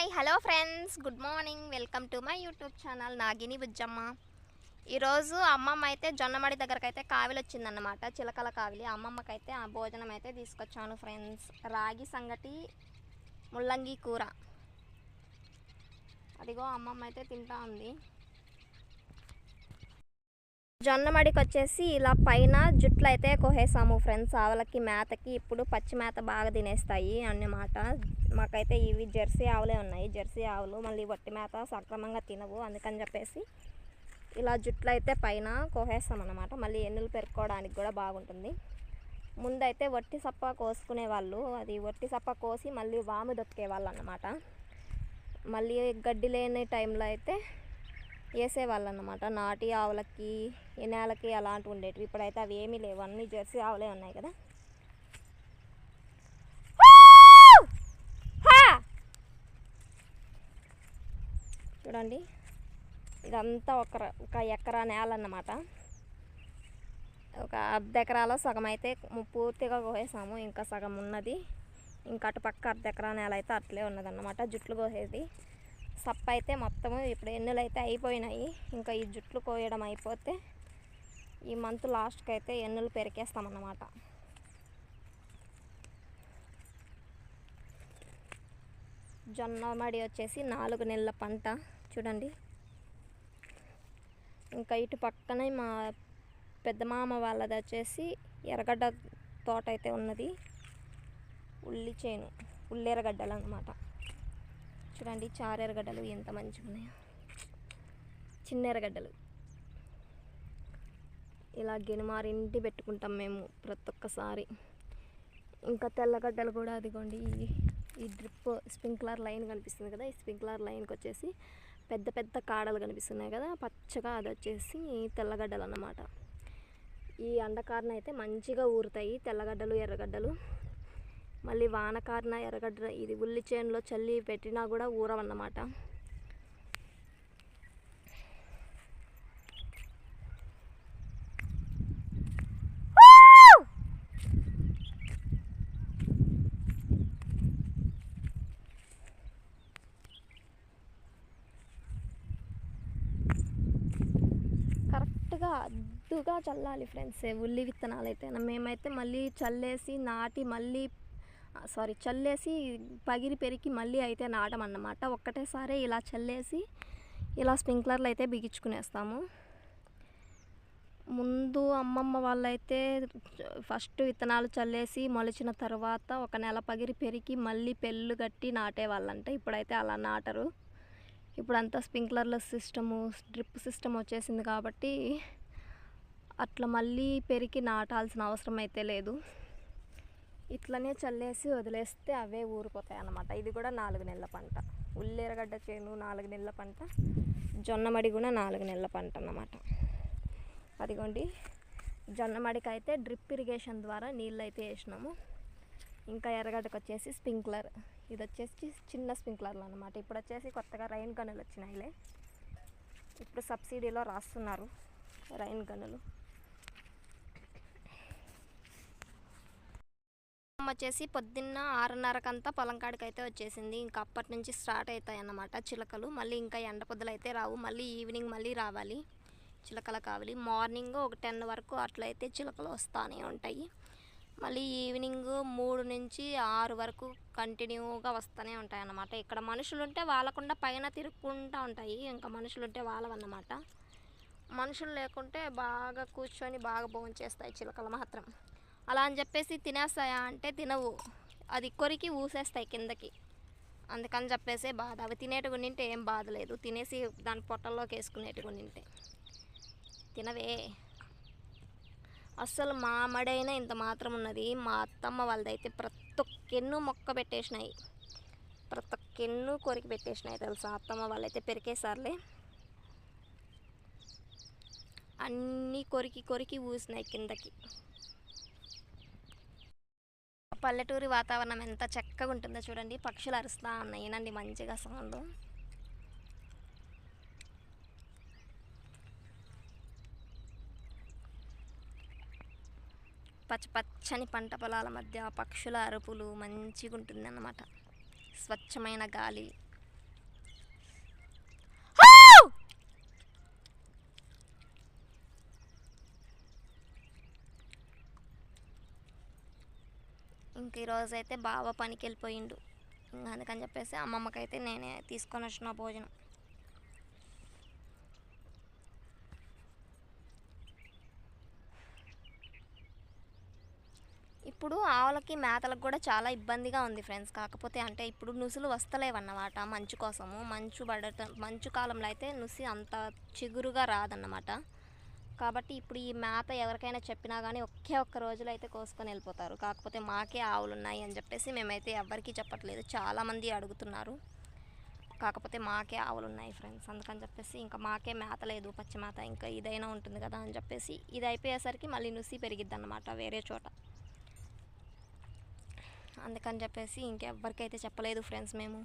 Hi hello friends. Good morning. Welcome to my YouTube channel Nagini Bujjamma. ఈరోజు అమ్మమ్మ అయితే జొన్నమడి దగ్గరకు అయితే కావిలి వచ్చిందన్నమాట చిలకల కావిలి. అమ్మమ్మకైతే ఆ భోజనం అయితే తీసుకొచ్చాను ఫ్రెండ్స్. రాగి సంగటి ముల్లంగి కూర. అదిగో అమ్మమ్మ అయితే తింటా ఉంది. జొన్నమడికి వచ్చేసి ఇలా పైన జుట్లు అయితే కోసేసాము ఫ్రెండ్స్. ఆవులకి మేతకి ఇప్పుడు పచ్చి మేత బాగా తినేస్తాయి అన్నమాట. మాకైతే ఇవి జెర్సీ ఆవులే ఉన్నాయి. జెర్సీ ఆవులు మళ్ళీ వట్టి మేత సక్రమంగా తినవు. అందుకని చెప్పేసి ఇలా జుట్లు అయితే పైన కోసేస్తాం అన్నమాట మళ్ళీ ఎన్నులు పెరుక్కోవడానికి కూడా బాగుంటుంది. ముందైతే వట్టి సప్ప కోసుకునే వాళ్ళు. అది వట్టి సప్ప కోసి మళ్ళీ వాము దొక్కే వాళ్ళు అన్నమాట మళ్ళీ గడ్డి లేని టైంలో అయితే వేసేవాళ్ళు అన్నమాట నాటి ఆవులకి ఎనాలకి అలాంటివి ఉండేటివి. ఇప్పుడైతే అవి ఏమీ లేవు. అన్ని జెర్సీ ఆవులే ఉన్నాయి కదా. చూడండి. ఇదంతా ఒక ఒక ఎకరా నేల అన్నమాట ఒక అర్ధ ఎకరాలో సగం అయితే పూర్తిగా కోసేసాము. ఇంకా సగం ఉన్నది. ఇంకా అటు పక్క అర్ధ ఎకరా నేల అయితే అట్లే ఉన్నదన్నమాట. జుట్లు కోసేది. సప్ప అయితే మొత్తము ఇప్పుడు ఎన్నులు అయితే అయిపోయినాయి ఇంకా ఈ జుట్లు కోయడం అయిపోతే ఈ మంత్ లాస్ట్కి అయితే ఎన్నులు పెరికేస్తామన్నమాట. జొన్న మడి వచ్చేసి నాలుగు నెలల పంట చూడండి. ఇంకా ఇటు పక్కనే మా పెద్ద మామ వాళ్ళది వచ్చేసి ఎర్రగడ్డ తోట అయితే ఉన్నది. ఉల్లి చేను ఉల్లేరగడ్డలు అన్నమాట చూడండి చారు ఎర్రగడ్డలు ఎంత మంచిగా ఉన్నాయో చిన్న ఎర్రగడ్డలు. ఇలా గెనుమారింటి పెట్టుకుంటాం మేము ప్రతి ఒక్కసారి. ఇంకా తెల్లగడ్డలు కూడా అదిగోండి ఈ- ఈ డ్రిప్ స్ప్రింక్లర్ లైన్ కనిపిస్తుంది కదా ఈ స్ప్రింక్లర్ లైన్కి వచ్చేసి పెద్ద పెద్ద కాడలు కనిపిస్తున్నాయి కదా పచ్చగా అది వచ్చేసి తెల్లగడ్డలు అన్నమాట. ఈ అండకారణ అయితే మంచిగా ఊరుతాయి తెల్లగడ్డలు ఎర్రగడ్డలు. మళ్ళీ వానకారణ ఎర్రగడ్డ ఇది ఉల్లి చేనులో చల్లి పెట్టినా కూడా ఊరవన్నమాట. కరెక్ట్గా అద్దుగా చల్లాలి ఫ్రెండ్స్ ఉల్లి విత్తనాలు అయితే మేమైతే మళ్ళీ చల్లేసి నాటి మళ్ళీ సారీ చల్లేసి పగిరి పెరిగి మళ్ళీ అయితే నాటమన్నమాట. ఒక్కటేసారి ఇలా చల్లేసి ఇలా స్ప్రింక్లర్లు అయితే బిగించుకునేస్తాము. ముందు అమ్మమ్మ వాళ్ళైతే ఫస్ట్ విత్తనాలు చల్లేసి మొలిచిన తర్వాత ఒక నెల పగిరి పెరిగి మళ్ళీ పెళ్ళు కట్టి నాటేవాళ్ళంట. ఇప్పుడైతే అలా నాటరు. ఇప్పుడంతా స్ప్రింక్లర్ల సిస్టము డ్రిప్ సిస్టమ్ వచ్చేసింది కాబట్టి అట్లా మళ్ళీ పెరిగి నాటాల్సిన అవసరం అయితే లేదు. ఇట్లనే చల్లేసి వదిలేస్తే అవే ఊరిపోతాయి అన్నమాట ఇది కూడా నాలుగు నెలల పంట. ఉల్లేరగడ్డ చేను నాలుగు నెలల పంట జొన్నమడి కూడా నాలుగు నెలల పంట అన్నమాట. అదిగోండి జొన్నమడికి అయితే డ్రిప్ ఇరిగేషన్ ద్వారా నీళ్ళు అయితే వేసినాము. ఇంకా ఎర్రగడ్డకు వచ్చేసి స్ప్రింక్లర్. ఇది వచ్చేసి చిన్న స్ప్రింక్లర్లు అనమాట ఇప్పుడు వచ్చేసి కొత్తగా రైన్ గనులు వచ్చినాయిలే ఇప్పుడు సబ్సిడీలో రాస్తున్నారు రైన్ గనులు. వచ్చేసి పొద్దున్న ఆరున్నరకంతా పొలం కాడికి అయితే వచ్చేసింది. ఇంకా అప్పటి నుంచి స్టార్ట్ అవుతాయి అన్నమాట చిలకలు. మళ్ళీ ఇంకా ఎండ పొద్దులు అయితే రావు. మళ్ళీ ఈవినింగ్ మళ్ళీ రావాలి. చిలకలు కావాలి. మార్నింగ్ ఒక టెన్ వరకు అట్లయితే చిలకలు వస్తూనే ఉంటాయి. మళ్ళీ ఈవినింగ్ మూడు నుంచి ఆరు వరకు కంటిన్యూగా వస్తూనే ఉంటాయి అన్నమాట ఇక్కడ మనుషులు ఉంటే వాళ్ళకుండా పైన తిరుక్కుంటూ ఉంటాయి. ఇంకా మనుషులు ఉంటే వాళ్ళవన్నమాట మనుషులు లేకుంటే బాగా కూర్చొని బాగా భోంచేస్తాయి చిలకలు మాత్రం. అలా అని చెప్పేసి తినేస్తాయా అంటే తినవు. అది కొరికి ఊసేస్తాయి కిందకి. అందుకని చెప్పేసి బాధ. అవి తినేటివి నింటే ఏం బాధ లేదు. తినేసి దాని పొట్టల్లోకి వేసుకునేటివి నింటే తినవే. అస్సలు మామడైనా ఇంత మాత్రం ఉన్నది. మా అత్తమ్మ వాళ్ళదైతే ప్రతి ఒక్కెన్ను మొక్క పెట్టేసినాయి. ప్రతి ఒక్కెన్ను కొరికి పెట్టేసినాయి తెలుసా? అత్తమ్మ వాళ్ళైతే పెరికేసారులే. అన్నీ కొరికి కొరికి ఊసినాయి కిందకి. పల్లెటూరి వాతావరణం ఎంత చక్కగా ఉంటుందో చూడండి. పక్షులు అరుస్తూ ఉన్నాయి. ఏనండి మంచిగా సౌండ్. పచ్చ పచ్చని పంట పొలాల మధ్య పక్షుల అరుపులు మంచిగా ఉంటుంది అన్నమాట స్వచ్ఛమైన గాలి. ఇంక ఈరోజు అయితే బావ పనికి వెళ్ళిపోయిండు ఇంకా అందుకని చెప్పేసి అమ్మమ్మకైతే నేనే తీసుకొని వచ్చిన భోజనం. ఇప్పుడు ఆవులకి మేతలకు కూడా చాలా ఇబ్బందిగా ఉంది ఫ్రెండ్స్. కాకపోతే అంటే ఇప్పుడు నుసులు వస్తలేవన్నమాట మంచు కోసము. మంచు పడటం మంచు కాలంలో అయితే నుసి అంత చిగురుగా రాదన్నమాట. కాబట్టి ఇప్పుడు ఈ మేత ఎవరికైనా చెప్పినా కానీ ఒకే ఒక్క రోజులో అయితే కోసుకొని వెళ్ళిపోతారు. కాకపోతే మాకే ఆవులు ఉన్నాయి అని చెప్పేసి మేమైతే ఎవరికీ చెప్పట్లేదు. చాలామంది అడుగుతున్నారు. కాకపోతే మాకే ఆవులు ఉన్నాయి ఫ్రెండ్స్. అందుకని చెప్పేసి ఇంకా మాకే మేత లేదు పచ్చి మేత ఇంకా ఇదైనా ఉంటుంది కదా అని చెప్పేసి ఇది అయిపోయేసరికి మళ్ళీ నుసి పెరిగిద్ది వేరే చోట. అందుకని చెప్పేసి ఇంకెవ్వరికైతే చెప్పలేదు ఫ్రెండ్స్ మేము.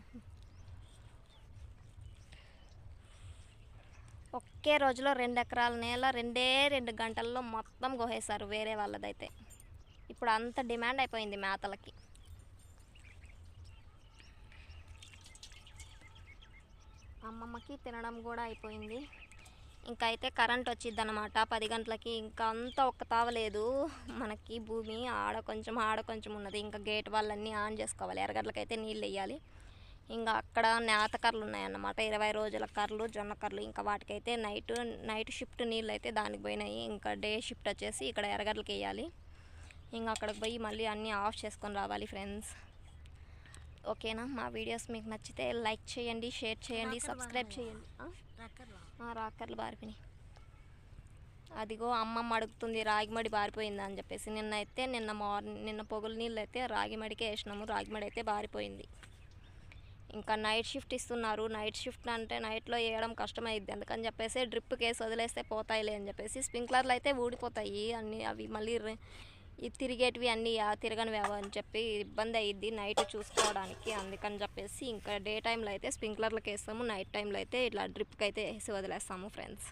ఒకే రోజులో రెండు ఎకరాల నేల రెండే రెండు గంటల్లో మొత్తం కోసేశారు వేరే వాళ్ళదైతే. ఇప్పుడు అంత డిమాండ్ అయిపోయింది మేతలకి. అమ్మమ్మకి తినడం కూడా అయిపోయింది. ఇంకా అయితే కరెంట్ వచ్చింది అనమాట పది గంటలకి ఇంకా అంతా ఒక్క తావలేదు మనకి భూమి ఆడ కొంచెం ఆడ కొంచెం ఉన్నది. ఇంకా గేట్ వాళ్ళన్నీ ఆన్ చేసుకోవాలి. ఎరగడ్లకైతే నీళ్ళు వేయాలి. ఇంకా అక్కడ నేత కర్రలు ఉన్నాయన్నమాట. ఇరవై రోజుల కర్రలు జొన్న కర్రలు ఇంకా వాటికైతే నైట్ నైట్ షిఫ్ట్ నీళ్ళు అయితే దానికి పోయినాయి. ఇంకా డే షిఫ్ట్ వచ్చేసి ఇక్కడ ఎర్రగడ్డలకి వేయాలి. ఇంకా అక్కడికి పోయి మళ్ళీ అన్నీ ఆఫ్ చేసుకొని రావాలి ఫ్రెండ్స్. ఓకేనా? మా వీడియోస్ మీకు నచ్చితే లైక్ చేయండి షేర్ చేయండి సబ్స్క్రైబ్ చేయండి. రాకర్లు బారిపోయినాయి అదిగో అమ్మమ్మ అడుగుతుంది రాగిమడి బారిపోయింది అని చెప్పేసి. నిన్న అయితే నిన్న మార్నింగ్ నిన్న పొగులు నీళ్ళు అయితే రాగిమడికే వేసినాము. రాగిమడి అయితే బారిపోయింది. ఇంకా నైట్ షిఫ్ట్ ఇస్తున్నారు. నైట్ షిఫ్ట్ అంటే నైట్లో వేయడం కష్టమైద్ది. అందుకని చెప్పేసి డ్రిప్ కేసు వదిలేస్తే పోతాయిలే అని చెప్పేసి స్ప్రింక్లర్లు అయితే ఊడిపోతాయి. అన్నీ అవి మళ్ళీ ఈ తిరిగేటివి అన్నీ ఆ తిరగనివి అని చెప్పి ఇబ్బంది అయ్యిద్ది నైట్ చూసుకోవడానికి. అందుకని చెప్పేసి ఇంకా డే టైంలో అయితే స్ప్రింక్లర్లకు వేస్తాము నైట్ టైంలో అయితే ఇట్లా డ్రిప్కి అయితే వేసి వదిలేస్తాము ఫ్రెండ్స్